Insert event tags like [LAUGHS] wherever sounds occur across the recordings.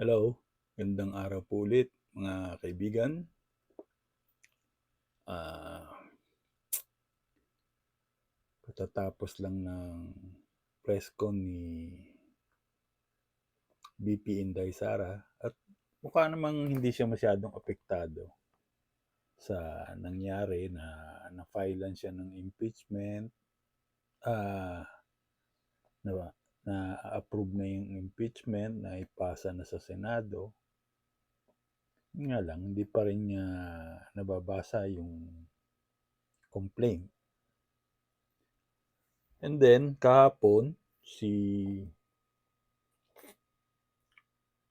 Hello, gandang araw po ulit mga kaibigan. Ah, katatapos lang ng press con ni BP Inday Sara at mukha namang hindi siya masyadong apektado sa nangyari na na-filean siya ng impeachment. Ah, na, na approve na yung impeachment na ipasa na sa Senado. Nga lang, hindi pa rin niya nababasa yung complaint. And then, kahapon, si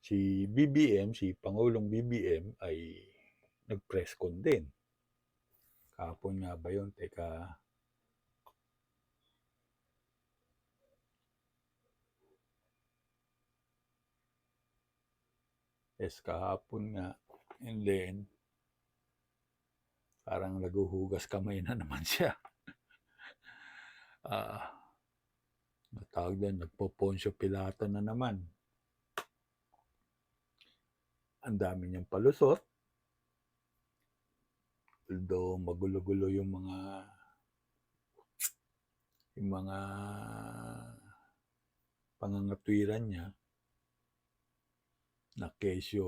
si BBM, si Pangulong BBM ay nag-press con din. Kahapon nga ba yun? Teka, yes, kahapon nga. And then, parang naguhugas kamay na naman siya. [LAUGHS] Ah, natawag din, nagpo-Poncio Pilato na naman. Ang dami niyang palusot. Although magulo-gulo yung mga yung mga pangangatwiran niya na kesyo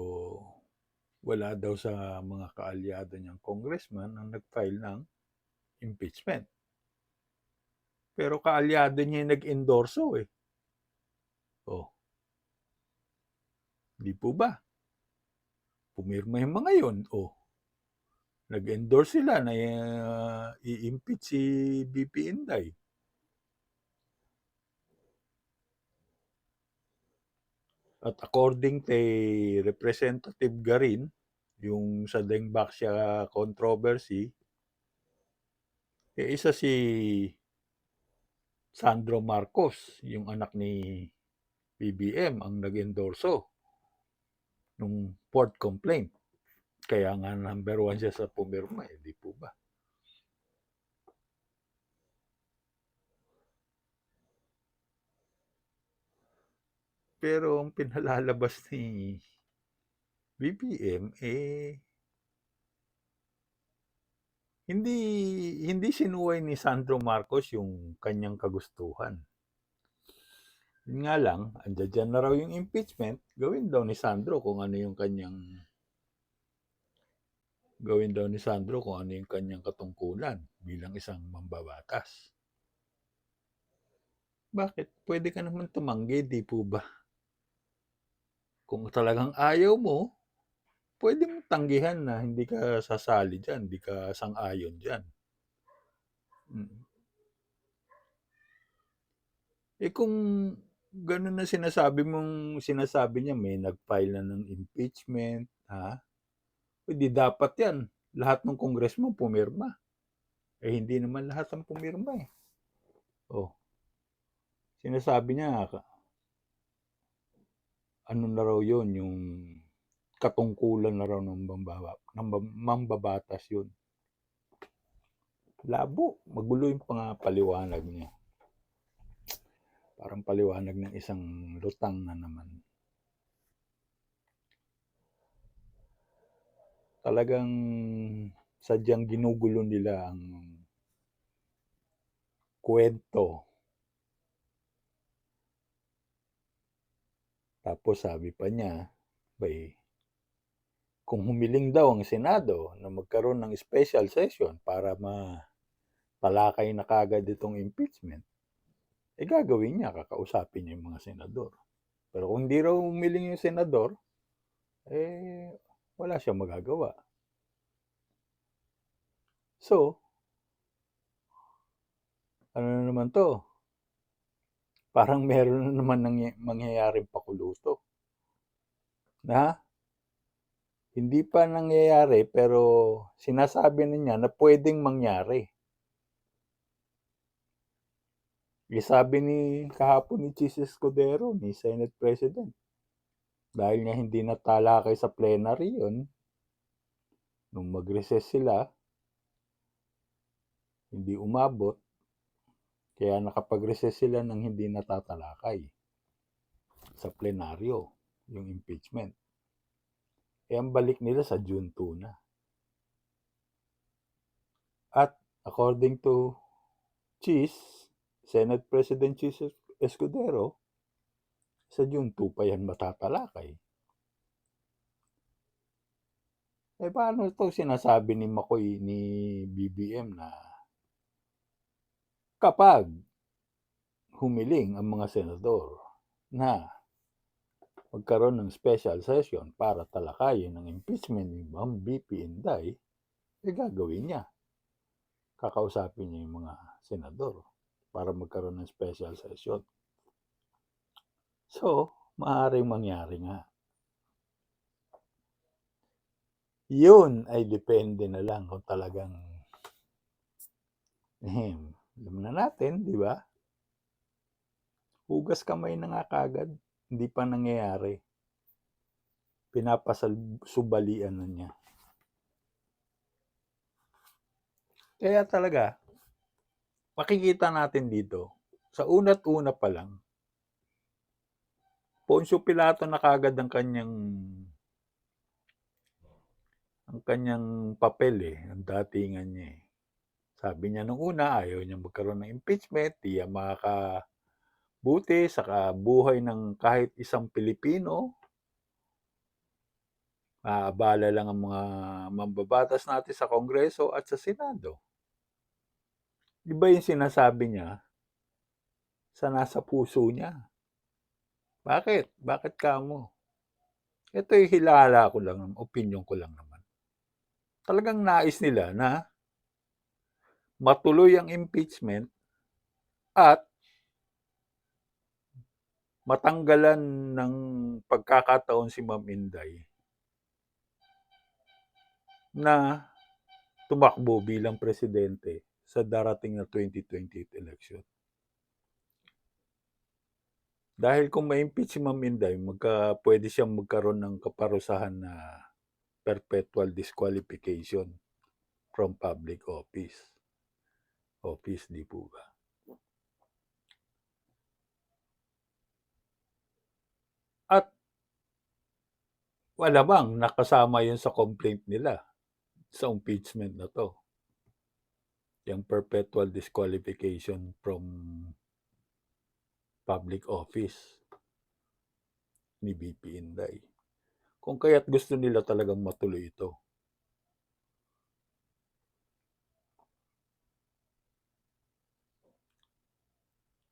wala daw sa mga kaalyado niyang congressman ang nag-file ng impeachment. Pero kaalyado niya yung nag-endorso eh. Oh. Di po ba? Pumirma yung mga yun. Oh. Nag-endorse sila na uh, i-impeach si BP Inday. At according kay Representative Garin, yung sa Dengbaksya controversy, eh, isa si Sandro Marcos, yung anak ni BBM, ang nag-endorso nung port complaint. Kaya nga number one siya sa pumirma, eh, di po ba? Pero ang pinalalabas ni BBM, eh, hindi hindi sinuway ni Sandro Marcos yung kanyang kagustuhan. Yun nga lang, andyan dyan na raw yung impeachment, gawin daw ni Sandro kung ano yung kanyang gawin daw ni Sandro kung ano yung kanyang katungkulan bilang isang mambabatas. Bakit? Pwede ka naman tumanggi, di po ba? Kung talagang ayaw mo, pwede mo tanggihan na hindi ka sasali dyan, hindi ka sang-ayon dyan. Mm. Eh kung ganun na sinasabi mong sinasabi niya may nag-file na ng impeachment, ha? Hindi dapat yan. Lahat ng kongresman pumirma. Eh hindi naman lahat ang pumirma eh. Oh. Sinasabi niya ano na raw yun, yung katungkulan na raw ng, mambaba, ng mambabatas yun. Labo, magulo yung pangapaliwanag niya. Parang paliwanag ng isang lutang na naman. Talagang sadyang ginugulo nila ang kwento. Tapos sabi pa niya, bay, kung humiling daw ang Senado na magkaroon ng special session para ma talakay na kagad itong impeachment, eh gagawin niya, kakausapin niya yung mga senador. Pero kung hindi raw humiling yung senador, eh wala siyang magagawa. So, ano na naman to? Parang meron na naman nang mangyayaring pakuluto. Na hindi pa nangyayari pero sinasabi na niya na pwedeng mangyari. Sabi ni kahapon ni Chis Escudero, ni Senate President, dahil nga hindi natalakay sa plenary yun, nung mag-recess sila, hindi umabot, kaya nakapag-recess sila nang hindi natatalakay sa plenaryo. yung impeachment. Eh, ang balik nila sa June 2 na. At according to Cheese, Senate President Cheese Escudero, sa June 2 pa yan matatalakay. Eh, paano ito sinasabi ni Makoy, ni BBM na kapag humiling ang mga senador na magkaroon ng special session para talakayin ang impeachment ni Ma'am BP Inday, eh gagawin niya. Kakausapin niya yung mga senador para magkaroon ng special session. So, maaaring mangyari nga. Yun ay depende na lang kung talagang eh, alam na natin, di ba? Hugas kamay na nga kagad. Hindi pa nangyayari. Pinapasubalian na niya. Kaya talaga, makikita natin dito, sa una't una pa lang, Poncio Pilato na kagad ang kanyang ang kanyang papel eh, ang datingan niya eh. Sabi niya nung una, ayaw niya magkaroon ng impeachment, di yan makakabuti sa buhay ng kahit isang Pilipino. Maabala lang ang mga mambabatas natin sa Kongreso at sa Senado. Iba yung sinasabi niya sa nasa puso niya. Bakit? Bakit ka mo? Ito yung hilala ko lang, opinion ko lang naman. Talagang nais nila na matuloy ang impeachment at matanggalan ng pagkakataon si Ma'am Inday na tumakbo bilang presidente sa darating na 2028 election. Dahil kung ma-impeach si Ma'am Inday, magka, pwede siyang magkaroon ng kaparusahan na perpetual disqualification from public office. Office, di po ba? At wala bang nakasama yun sa complaint nila sa impeachment na to. Yung perpetual disqualification from public office ni BP Inday. Kung kaya't gusto nila talagang matuloy ito.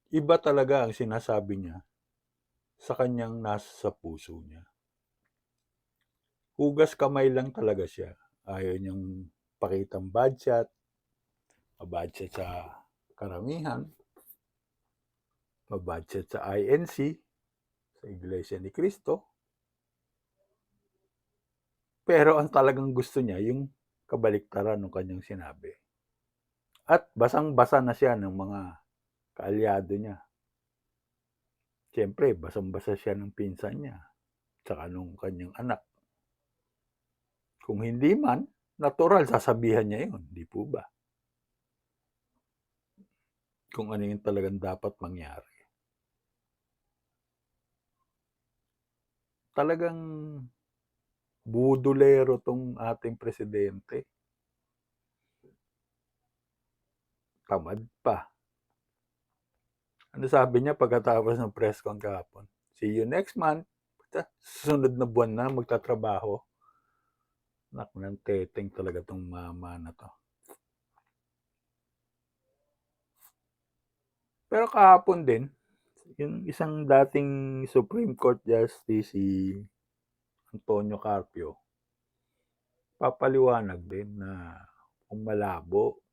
Iba talaga ang sinasabi niya sa kanyang nasa sa puso niya. Hugas kamay lang talaga siya. Ayaw niyang pakitang budget, mabudget sa karamihan, mabudget sa INC, sa Iglesia ni Cristo. Pero ang talagang gusto niya, yung kabaliktaran ng kanyang sinabi. At basang-basa na siya ng mga kaalyado niya. Siyempre, basang-basa siya ng pinsan niya, tsaka nung kanyang anak. Kung hindi man, natural, sasabihan niya yun. Di po ba? Kung ano yung talagang dapat mangyari. Talagang budulero tong ating presidente. Tamad pa. Ano sabi niya pagkatapos ng press con kahapon? See you next month. Susunod na buwan na magtatrabaho. Nak ng teteng talaga tong mama na to. Pero kahapon din, yung isang dating Supreme Court Justice si Antonio Carpio, papaliwanag din na kung malabo,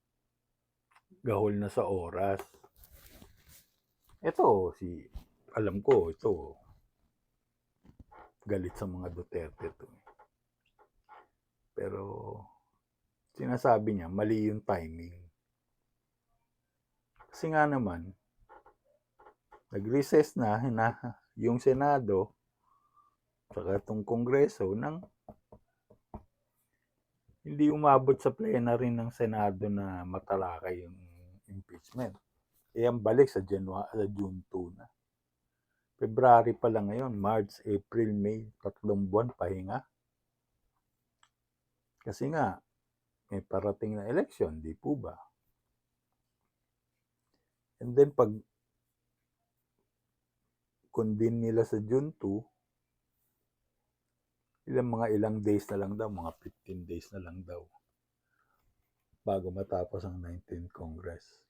gahol na sa oras. Ito, si, alam ko, ito, galit sa mga Duterte to. Pero, sinasabi niya, mali yung timing. Kasi nga naman, nag-recess na, na yung Senado, saka itong Kongreso, ng hindi umabot sa plenary ng Senado na matalakay yung impeachment. E ang balik sa, January, sa June 2 na. February pa lang ngayon, March, April, May, tatlong buwan pahinga. Kasi nga, may parating na election, di po ba? And then pag convene nila sa June 2, ilang mga ilang days na lang daw, mga 15 days na lang daw bago matapos ang 19th Congress.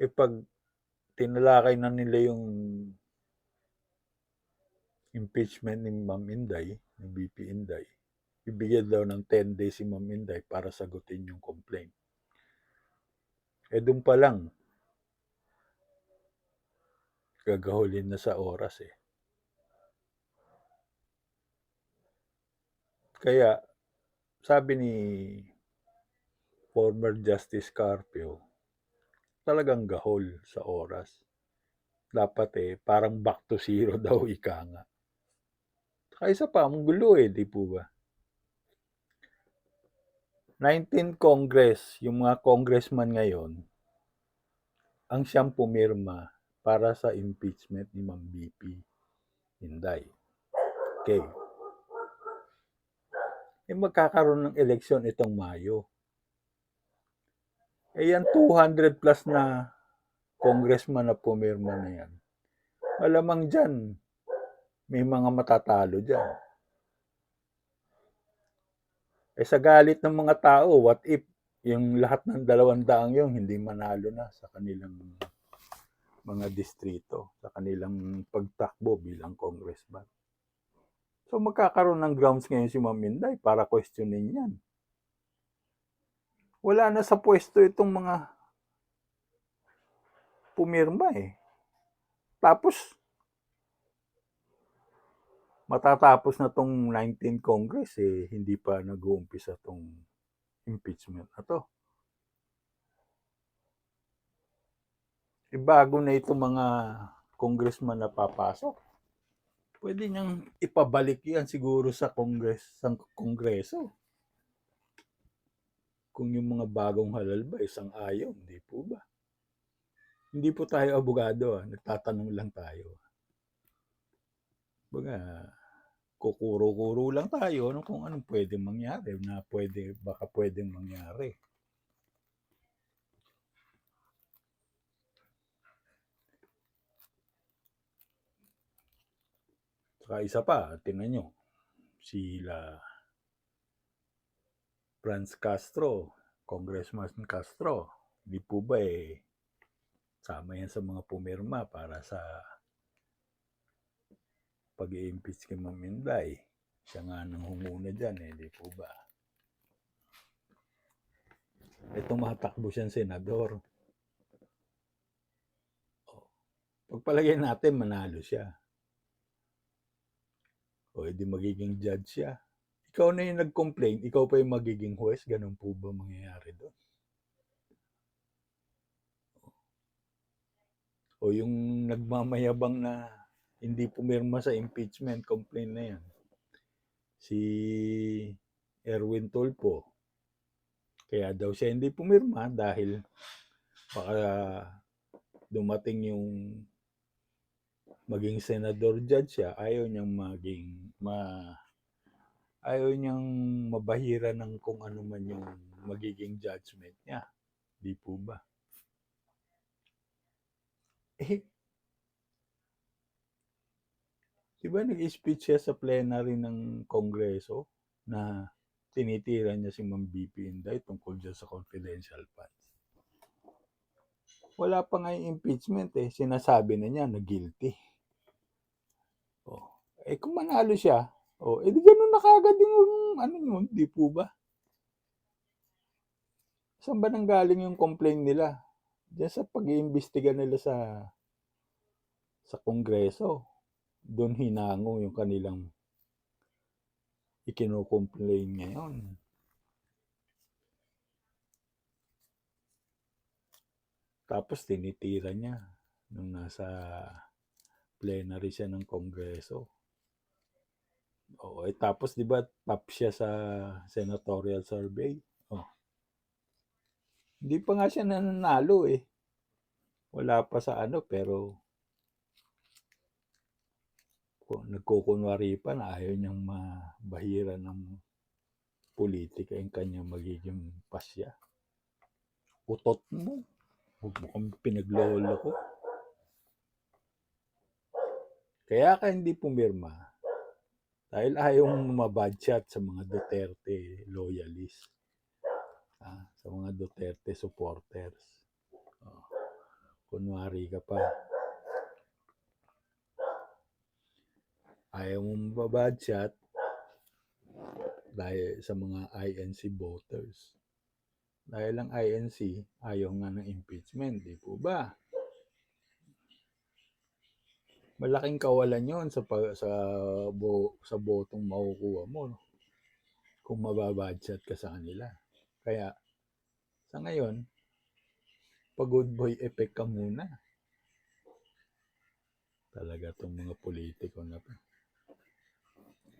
Eh pag tinalakay na nila yung impeachment ni Ma'am Inday, ni BP Inday, ibigyan daw ng 10 days si Ma'am Inday para sagutin yung complaint. Eh doon pa lang, gagahulin na sa oras eh. Kaya, sabi ni former Justice Carpio, talagang gahol sa oras. Dapat eh, parang back to zero [LAUGHS] daw ika nga. Saka isa pa, ang gulo eh, di po ba? 19th Congress, yung mga congressman ngayon, ang siyang pumirma para sa impeachment ni Ma'am BP Inday. Okay. Eh magkakaroon ng eleksyon itong Mayo. Eh yan 200 plus na congressman na pumirma na yan. Malamang dyan, may mga matatalo dyan. Eh sa galit ng mga tao, what if yung lahat ng dalawang daang yung hindi manalo na sa kanilang mga distrito, sa kanilang pagtakbo bilang congressman. So magkakaroon ng grounds ngayon si Ma'am Minday para questionin yan. Wala na sa pwesto itong mga pumirma eh. Tapos, matatapos na tong 19 Congress eh, hindi pa nag-uumpisa tong impeachment na to. E bago na itong mga congressman na papasok, pwede niyang ipabalik yan siguro sa Congress, sa Kongreso. Kung yung mga bagong halal ba, isang ayaw, hindi po ba? Hindi po tayo abogado, ah. nagtatanong lang tayo. Baga, kukuro-kuro lang tayo no, kung anong pwedeng mangyari, na pwede, baka pwedeng mangyari. Saka isa pa, tingnan nyo, sila Franz Castro, Congressman Castro, di po ba eh, sama yan sa mga pumirma para sa pag impeach kay Ma'am Inday. Siya nga nang humuna dyan eh, di po ba? Eh, tumatakbo siyang senador. Oh. Pagpalagay natin, manalo siya. O, edi magiging judge siya. Ikaw na yung nag-complain, ikaw pa yung magiging huwes, ganun po ba mangyayari doon? O yung nagmamayabang na hindi pumirma sa impeachment complaint na yan. Si Erwin Tulpo. Kaya daw siya hindi pumirma dahil baka dumating yung maging senador judge siya, ayaw niyang maging ma ayaw niyang mabahira ng kung ano man yung magiging judgment niya. Di po ba? Eh, di ba nag-speech siya sa plenary ng Kongreso na tinitira niya si Ma'am BP Inday tungkol dyan sa confidential funds. Wala pa nga yung impeachment eh. Sinasabi na niya na guilty. Oh. Eh kung manalo siya, oh, edi ganun na kagad yung ano yun, di po ba? Saan ba nanggaling yung complaint nila? Diyan sa pag-iimbestiga nila sa sa kongreso. Doon hinango yung kanilang ikinukomplain ngayon. Tapos tinitira niya nung nasa plenary siya ng kongreso. Oo, eh, tapos 'di ba top siya sa senatorial survey? Oh. Hindi pa nga siya nananalo eh. Wala pa sa ano, pero nagkukunwari pa na ayaw niyang mabahira ng politika yung kanyang magiging pasya. Utot mo. Huwag mo kami pinaglolo ko. Kaya ka hindi pumirma dahil ayaw mong mabadshot sa mga Duterte loyalists. Ah, sa mga Duterte supporters. Oh, kunwari ka pa. Ayaw mong mabadshot dahil sa mga INC voters. Dahil ang INC ayaw nga ng impeachment, di po ba? Malaking kawalan yon sa pa- sa bo, sa botong makukuha mo no? kung mababadshot ka sa kanila. Kaya sa ngayon, pag good boy effect ka muna. Talaga tong mga politiko na to.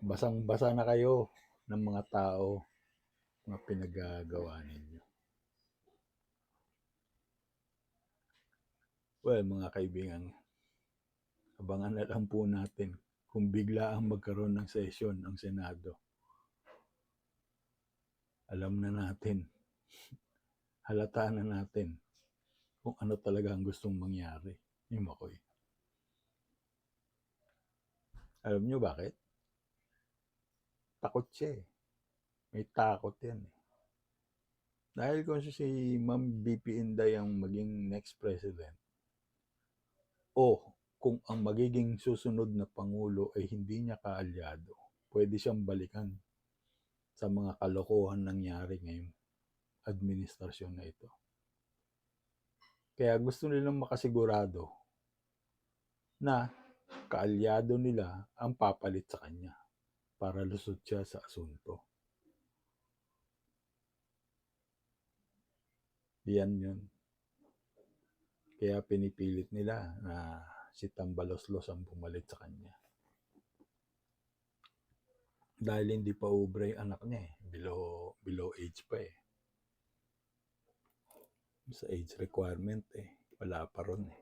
Basang-basa na kayo ng mga tao mga pinagagawa ninyo. Well, mga kaibigan, abangan na lang po natin kung bigla ang magkaroon ng session ang Senado. Alam na natin, [LAUGHS] halata na natin kung ano talaga ang gustong mangyari ni Makoy. Alam nyo bakit? Takot siya eh. May takot yan eh. Dahil kung si Ma'am BP Inday ang maging next president, o kung ang magiging susunod na Pangulo ay hindi niya kaalyado, pwede siyang balikan sa mga kalokohan nangyari ngayong administrasyon na ito. Kaya gusto nilang makasigurado na kaalyado nila ang papalit sa kanya para lusot siya sa asunto. Yan yun. Kaya pinipilit nila na si Tambaloslos ang pumalit sa kanya. Dahil hindi pa ubre anak niya eh. Below, below age pa eh. Sa age requirement eh. Wala pa ron eh.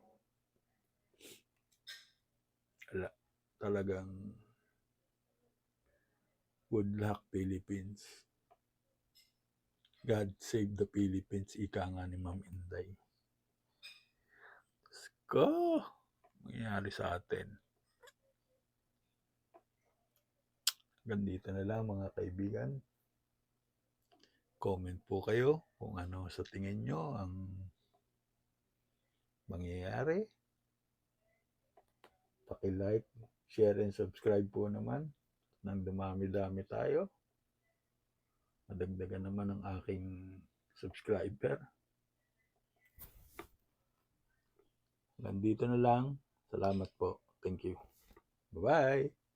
Wala. Talagang good luck Philippines. God save the Philippines. Ika nga ni Ma'am Inday. Diyos ko! Mangyayari sa atin. Hanggang dito na lang mga kaibigan. Comment po kayo kung ano sa tingin nyo ang mangyayari. Paki-like, share, and subscribe po naman. Nang dumami-dami tayo. Madagdagan naman ang aking subscriber. Nandito na lang. Salamat po. Thank you. Bye-bye.